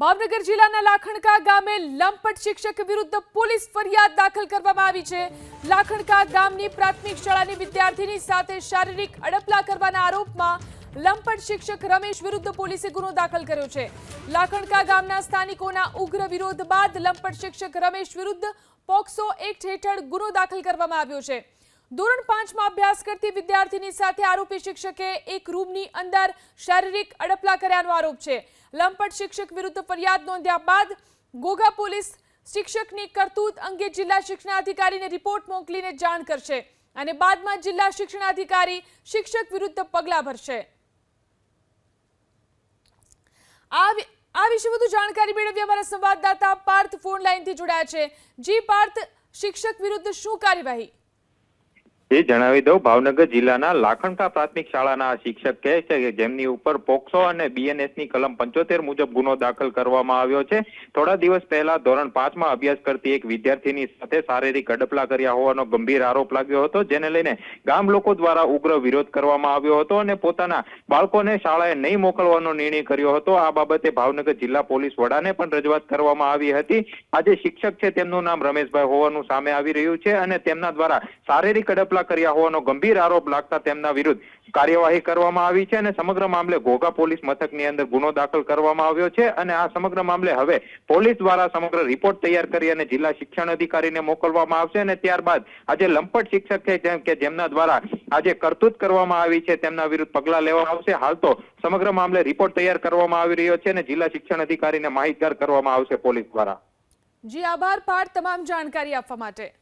ભાવનગર જિલ્લાના લાખણકા ગામે લંપટ શિક્ષક વિરુદ્ધ પોલીસ ફરિયાદ દાખલ કરવામાં આવી છે. લાખણકા ગામની પ્રાથમિક શાળાની વિદ્યાર્થીની સાથે શારીરિક અડપલા કરવાના આરોપમાં લંપટ શિક્ષક રમેશ વિરુદ્ધ પોલીસે ગુનો દાખલ કર્યો છે. લાખણકા ગામના સ્થાનિકોના ઉગ્ર વિરોધ બાદ લંપટ શિક્ષક રમેશ વિરુદ્ધ પોક્સો એક્ટ હેઠળ ગુનો દાખલ કરવામાં આવ્યો છે. ધોરણ પાંચમાં અભ્યાસ કરતી વિદ્યાર્થીની સાથે આરોપી શિક્ષકે એક રૂમની અંદર શારીરિક અડપલા કર્યાનો આરોપ છે. લંપટ શિક્ષક વિરુદ્ધ ફરિયાદ નોંધ્યા બાદ ઘોઘા પોલીસ શિક્ષકની કરતૂત અંગે જિલ્લા શિક્ષણાધિકારીને રિપોર્ટ મોકલીને જાણ કરશે અને બાદમાં જિલ્લા શિક્ષણાધિકારી શિક્ષક વિરુદ્ધ પગલાં ભરશે. આ વિશે વધુ જાણકારી મેળવી અમારા સંવાદદાતા પાર્થ ફોન લાઈનથી જોડાયા છે. જી પાર્થ, શિક્ષક વિરુદ્ધ શું કાર્યવાહી? એ જણાવી દઉં. ભાવનગર જિલ્લાના લાખણકા પ્રાથમિક શાળાના શિક્ષક કહે છે કે જેમની ઉપર પોક્સો અને બીએનએસની કલમ પંચોતેર મુજબ ગુનો દાખલ કરવામાં આવ્યો છે. થોડા દિવસ પહેલા ધોરણ પાંચમાં અભ્યાસ કરતી એક વિદ્યાર્થીની સાથે શારીરિક અડપલા કર્યા હોવાનો ગંભીર આરોપ લાગ્યો હતો, જેને લઈને ગામ લોકો દ્વારા ઉગ્ર વિરોધ કરવામાં આવ્યો હતો અને પોતાના બાળકોને શાળાએ નહીં મોકલવાનો નિર્ણય કર્યો હતો. આ બાબતે ભાવનગર જિલ્લા પોલીસ વડાને પણ રજૂઆત કરવામાં આવી હતી. આજે શિક્ષક છે, તેમનું નામ રમેશભાઈ હોવાનું સામે આવી રહ્યું છે અને તેમના દ્વારા શારીરિક અડપલા કર્યા હોવાનો ગંભીર આરોપ લાગતા તેમના વિરુદ્ધ કાર્યવાહી કરવામાં આવી છે અને સમગ્ર મામલે ઘોઘા પોલીસ મથકની અંદર ગુનો દાખલ કરવામાં આવ્યો છે અને આ સમગ્ર મામલે હવે પોલીસ દ્વારા સમગ્ર રિપોર્ટ તૈયાર કરી અને જિલ્લા શિક્ષણ અધિકારીને મોકલવામાં આવશે અને ત્યારબાદ આજે લંપટ શિક્ષક છે કે જેમના દ્વારા આજે કરતૂત કરવામાં આવી છે તેમના વિરુદ્ધ પગલાં લેવામાં આવશે. હાલ તો સમગ્ર મામલે રિપોર્ટ તૈયાર કરવામાં આવી રહ્યો છે અને જિલ્લા શિક્ષણ અધિકારીને માહિતગાર કરવામાં આવશે પોલીસ દ્વારા. જી, આભાર. પાઠ તમામ જાણકારી આપવા માટે.